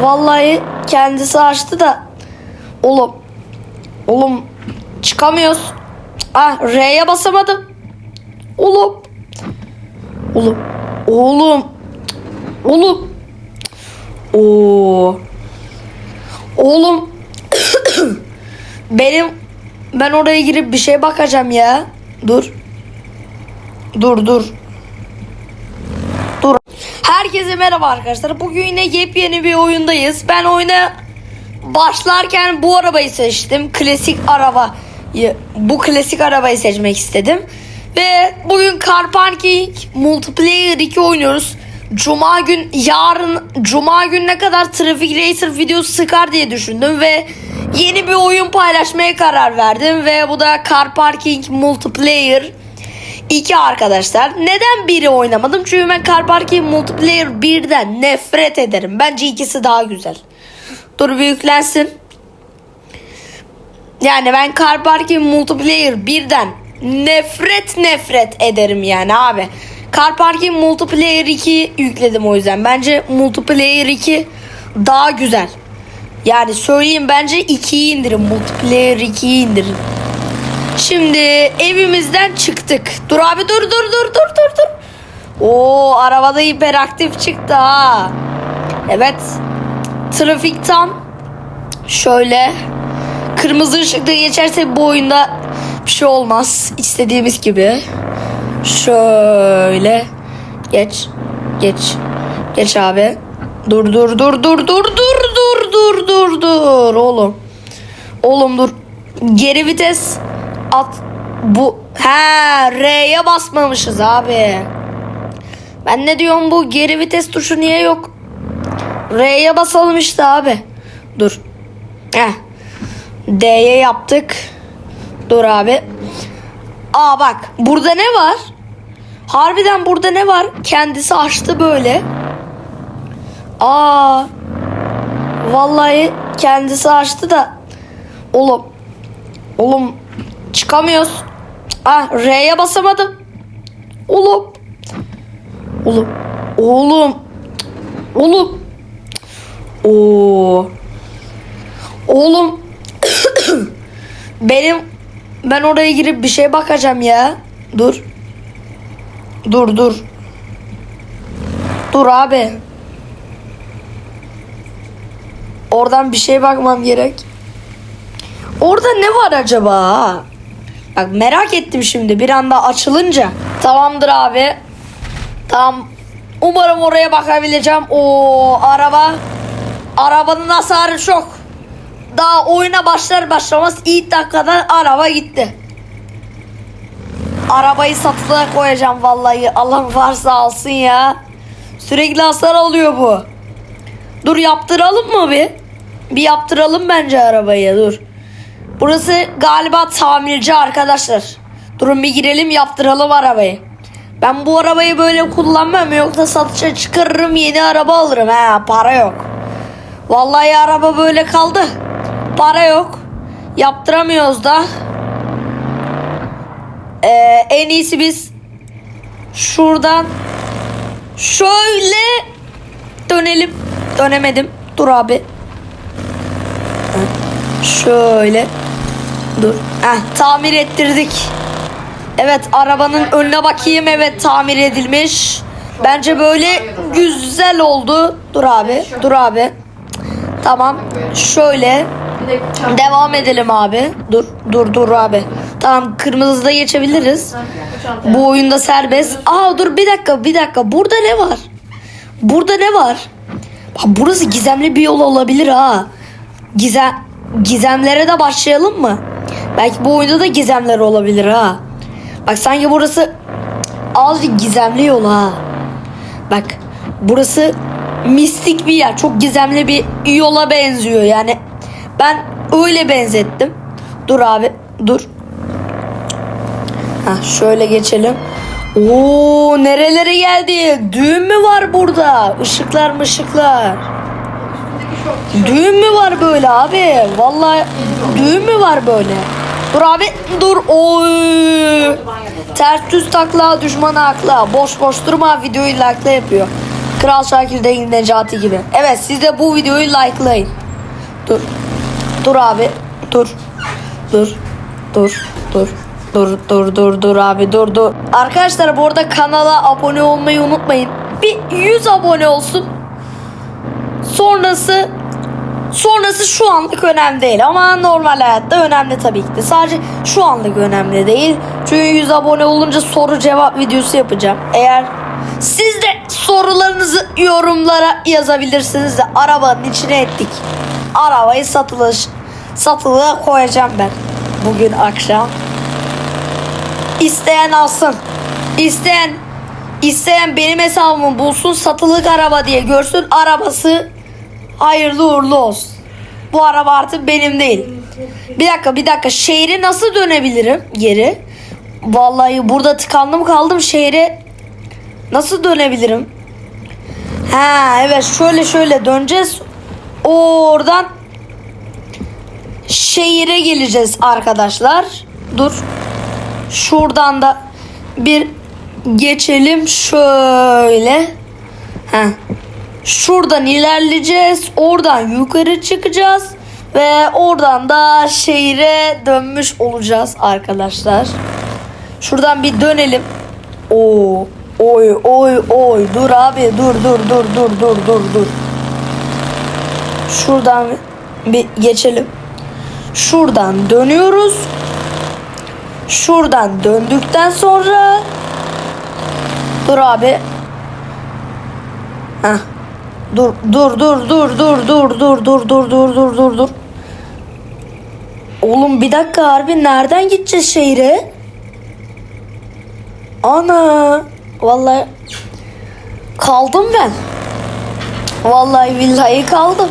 Vallahi kendisi açtı da. Oğlum. Oğlum çıkamıyoruz. Ah R'ye basamadım. Oğlum. Oğlum. Oğlum. Oğlum. Oo. Oğlum. Benim ben oraya girip bir şey bakacağım ya. Dur. Dur dur. Herkese merhaba arkadaşlar. Bugün yine yepyeni bir oyundayız. Ben oyuna başlarken bu arabayı seçtim. Klasik arabayı. Bu klasik arabayı seçmek istedim. Ve bugün Car Parking Multiplayer 2 oynuyoruz. Cuma gün yarın Cuma gün ne kadar Traffic Racer videosu sıkar diye düşündüm ve yeni bir oyun paylaşmaya karar verdim ve bu da Car Parking Multiplayer 2 arkadaşlar. Neden biri oynamadım? Çünkü ben Car Parking Multiplayer 1'den nefret ederim. Bence ikisi daha güzel. Dur bir yüklensin. Yani ben Car Parking Multiplayer 1'den nefret nefret ederim yani abi. Car Parking Multiplayer 2 yükledim o yüzden. Bence Multiplayer 2 daha güzel. Yani söyleyeyim bence 2'yi indirin. Multiplayer 2'yi indirin. Şimdi evimizden çıktık. Dur abi dur dur dur dur dur dur. Oo arabada hiperaktif çıktı ha. Evet. Trafik tam. Şöyle. Kırmızı ışıkta geçerse bu oyunda bir şey olmaz. İstediğimiz gibi. Şöyle. Geç. Geç. Geç abi. Dur dur dur dur dur dur dur dur dur dur oğlum. Oğlum dur. Geri vites at bu he R'ye basmamışız abi. Ben ne diyorum bu geri vites tuşu niye yok? R'ye basalım işte abi. Dur. Heh. D'ye yaptık. Dur abi. Aa bak burada ne var? Harbiden burada ne var? Kendisi açtı böyle. Aa. Vallahi kendisi açtı da. Oğlum. Oğlum çıkamıyoruz. Ah R'ye basamadım. Oğlum. Oğlum. Oğlum. Oğlum. Oo. Oğlum. Benim ben oraya girip bir şey bakacağım ya. Dur. Dur dur. Dur abi. Oradan bir şey bakmam gerek. Orada ne var acaba? Bak merak ettim şimdi bir anda açılınca. Tamamdır abi. Tamam. Umarım oraya bakabileceğim. O araba. Arabanın hasarı çok. Daha oyuna başlar başlamaz ilk dakikada araba gitti. Arabayı satılığa koyacağım vallahi. Allah varsa alsın ya. Sürekli hasar alıyor bu. Dur yaptıralım mı bir? Bir yaptıralım bence arabayı dur. Burası galiba tamirci arkadaşlar. Durun bir girelim yaptıralım arabayı. Ben bu arabayı böyle kullanmam yoksa satışa çıkarırım yeni araba alırım ha para yok. Vallahi araba böyle kaldı. Para yok. Yaptıramıyoruz da. Ee, en iyisi biz şuradan şöyle dönelim. Dönemedim. Dur abi. Şöyle. Dur. Heh, tamir ettirdik. Evet arabanın önüne bakayım. Evet tamir edilmiş. Bence böyle güzel oldu. Dur abi. Dur abi. Tamam. Şöyle. Devam edelim abi. Dur dur dur abi. Tamam kırmızıda geçebiliriz. Bu oyunda serbest. Aa dur bir dakika bir dakika. Burada ne var? Burada ne var? Bak burası gizemli bir yol olabilir ha. Gizem gizemlere de başlayalım mı? Belki bu oyunda da gizemler olabilir ha. Bak sanki burası azıcık gizemli yol ha. Bak burası mistik bir yer. Çok gizemli bir yola benziyor yani. Ben öyle benzettim. Dur abi dur. Ha şöyle geçelim. Oo nerelere geldi? Düğün mü var burada? Işıklar mı ışıklar? Düğün mü var böyle abi? Vallahi düğün mü var böyle? Dur abi dur. Oy. Ters düz takla düşmana akla. Boş boş durma videoyu lakla yapıyor. Kral Şakir değil Necati gibi. Evet siz de bu videoyu likelayın. Dur. Dur abi. Dur. Dur. Dur. Dur. Dur dur dur dur abi dur dur. Arkadaşlar bu arada kanala abone olmayı unutmayın. Bir 100 abone olsun. Sonrası sonrası şu anlık önemli değil ama normal hayatta önemli tabii ki de. Sadece şu anlık önemli değil. Çünkü 100 abone olunca soru cevap videosu yapacağım. Eğer siz de sorularınızı yorumlara yazabilirsiniz de arabanın içine ettik. Arabayı satılış satılığa koyacağım ben bugün akşam. İsteyen alsın. İsteyen isteyen benim hesabımı bulsun satılık araba diye görsün arabası hayırlı uğurlu olsun. Bu araba artık benim değil. Bir dakika bir dakika şehre nasıl dönebilirim geri? Vallahi burada tıkandım kaldım şehre nasıl dönebilirim? Ha evet şöyle şöyle döneceğiz. Oradan şehire geleceğiz arkadaşlar. Dur. Şuradan da bir geçelim şöyle. Heh. Şuradan ilerleyeceğiz. Oradan yukarı çıkacağız. Ve oradan da şehire dönmüş olacağız arkadaşlar. Şuradan bir dönelim. Oo, oy oy oy dur abi dur dur dur dur dur dur dur. Şuradan bir geçelim. Şuradan dönüyoruz. Şuradan döndükten sonra Dur abi. Heh. Dur dur dur dur dur dur dur dur dur dur dur dur dur. Oğlum bir dakika harbi nereden gideceğiz şehre? Ana. Vallahi kaldım ben. Vallahi billahi kaldım.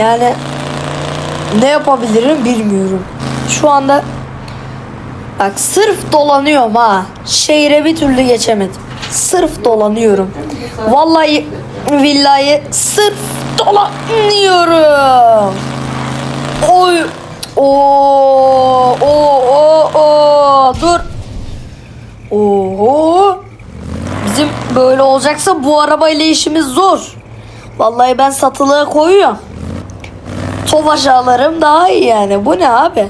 Yani ne yapabilirim bilmiyorum. Şu anda bak sırf dolanıyorum ha. Şehre bir türlü geçemedim. Sırf dolanıyorum. Vallahi billahi sırf dolanıyorum. Oy. Oo, o o o dur. Oo. Bizim böyle olacaksa bu arabayla işimiz zor. Vallahi ben satılığa koyuyorum. Tofaş alırım daha iyi yani. Bu ne abi?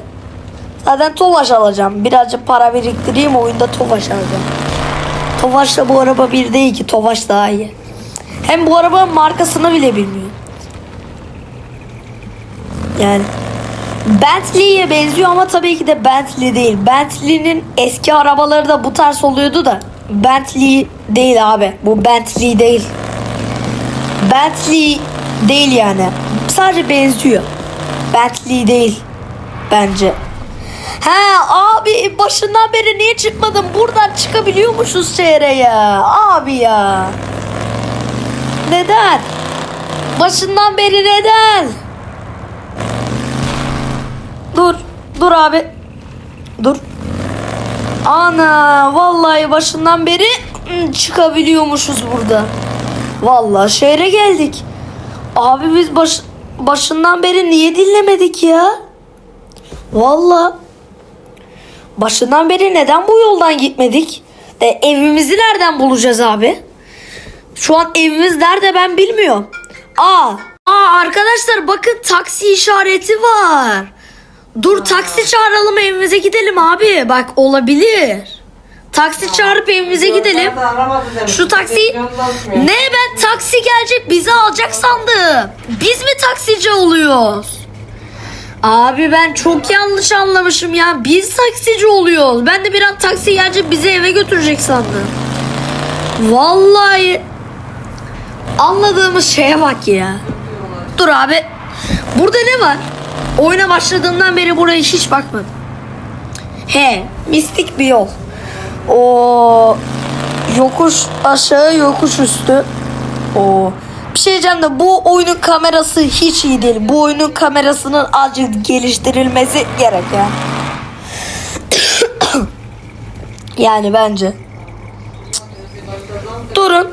Zaten Tofaş alacağım. Birazcık para biriktireyim oyunda Tofaş alacağım. Tofaş'la bu araba bir değil ki. Tofaş daha iyi. Hem bu arabanın markasını bile bilmiyorum. Yani Bentley'e benziyor ama tabii ki de Bentley değil. Bentley'nin eski arabaları da bu tarz oluyordu da Bentley değil abi. Bu Bentley değil. Bentley değil yani. Sadece benziyor. Bentley değil bence. He abi başından beri niye çıkmadın? Buradan çıkabiliyormuşuz şehre ya. Abi ya. Neden? Başından beri neden? Dur. Dur abi. Dur. Ana vallahi başından beri ım, çıkabiliyormuşuz burada. Vallahi şehre geldik. Abi biz baş, başından beri niye dinlemedik ya? Vallahi başından beri neden bu yoldan gitmedik? De evimizi nereden bulacağız abi? Şu an evimiz nerede ben bilmiyorum. Aa, aa arkadaşlar bakın taksi işareti var. Dur taksi çağıralım evimize gidelim abi. Bak olabilir. Taksi çağırıp evimize gidelim. Şu taksi ne ben taksi gelecek bizi alacak sandım. Biz mi taksici oluyoruz? Abi ben çok yanlış anlamışım ya. Biz taksici oluyoruz. Ben de bir an taksi gelecek bizi eve götürecek sandım. Vallahi anladığımız şeye bak ya. Dur abi. Burada ne var? Oyuna başladığımdan beri buraya hiç bakmadım. He, mistik bir yol. O yokuş aşağı yokuş üstü. O bir şey diyeceğim de bu oyunun kamerası hiç iyi değil. Bu oyunun kamerasının azıcık geliştirilmesi gerek ya. yani bence. Durun.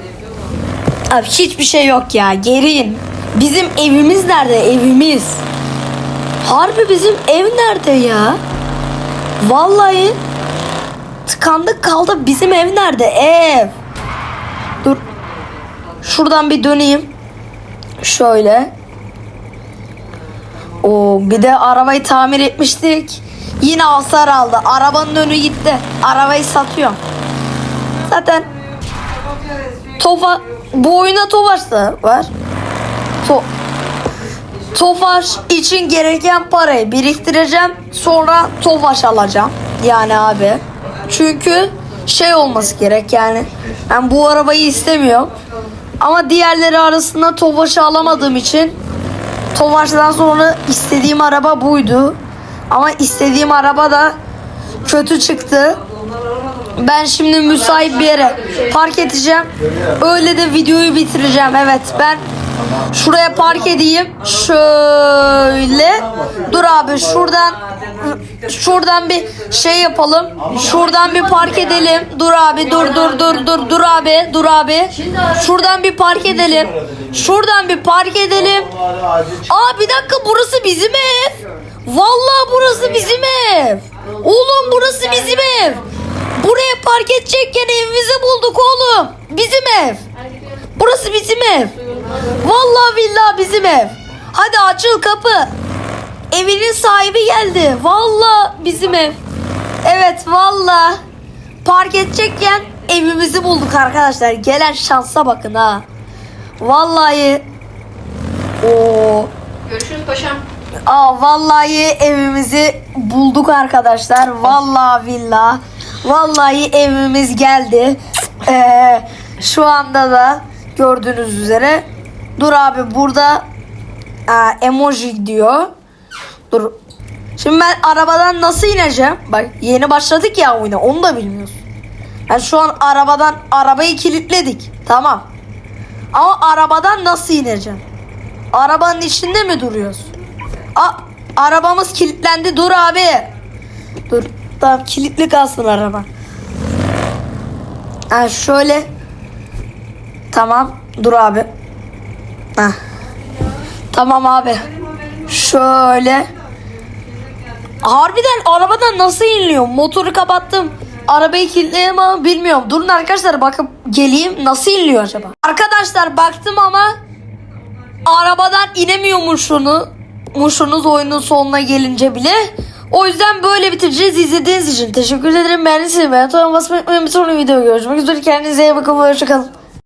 Abi hiçbir şey yok ya. Geriyin. Bizim evimiz nerede? Evimiz. Harbi bizim ev nerede ya? Vallahi tıkandık kaldı. Bizim ev nerede? Ev. Dur. Şuradan bir döneyim. Şöyle. O bir de arabayı tamir etmiştik. Yine hasar aldı. Arabanın önü gitti. Arabayı satıyorum. Zaten Tofa bu oyuna Tofaş da var. To Tofaş için gereken parayı biriktireceğim. Sonra Tofaş alacağım. Yani abi. Çünkü şey olması gerek yani. Ben bu arabayı istemiyorum. Ama diğerleri arasında Tofaş'ı alamadığım için Tofaş'tan sonra istediğim araba buydu. Ama istediğim araba da kötü çıktı. Ben şimdi müsait bir yere park edeceğim. Öyle de videoyu bitireceğim. Evet ben şuraya park edeyim. Şöyle. Dur abi şuradan şuradan bir şey yapalım. Şuradan bir park edelim. Dur abi dur dur dur dur dur abi dur abi. Şuradan bir park edelim. Şuradan bir park edelim. Aa bir dakika burası bizim ev. Vallahi burası bizim ev. Oğlum burası bizim ev. Buraya park edecekken evimizi bulduk oğlum. Bizim ev. Burası bizim ev. Vallahi billahi bizim ev. Hadi açıl kapı. Evinin sahibi geldi. Vallahi bizim ev. Evet vallahi. Park edecekken evimizi bulduk arkadaşlar. Gelen şansa bakın ha. Vallahi. Oo. Görüşürüz paşam. Aa vallahi evimizi bulduk arkadaşlar. Vallahi billah. Vallahi evimiz geldi. Ee, şu anda da gördüğünüz üzere. Dur abi burada aa, emoji diyor. Dur. Şimdi ben arabadan nasıl ineceğim? Bak yeni başladık ya oyuna. Onu da bilmiyorsun. Ben şu an arabadan arabayı kilitledik. Tamam. Ama arabadan nasıl ineceğim? Arabanın içinde mi duruyoruz? A arabamız kilitlendi. Dur abi. Dur. Tamam kilitli kalsın araba. Ha şöyle. Tamam. Dur abi. Ha. Tamam abi. Şöyle. Harbiden arabadan nasıl iniliyor? Motoru kapattım. Arabayı kilitledim ama bilmiyorum. Durun arkadaşlar bakıp geleyim. Nasıl iniliyor acaba? Arkadaşlar baktım ama arabadan inemiyormuşunu muşunuz oyunun sonuna gelince bile. O yüzden böyle bitireceğiz. İzlediğiniz için teşekkür ederim. Beğendiyseniz beğen tuşuna basmayı unutmayın. Bir sonraki videoda görüşmek üzere. Kendinize iyi bakın. Hoşçakalın.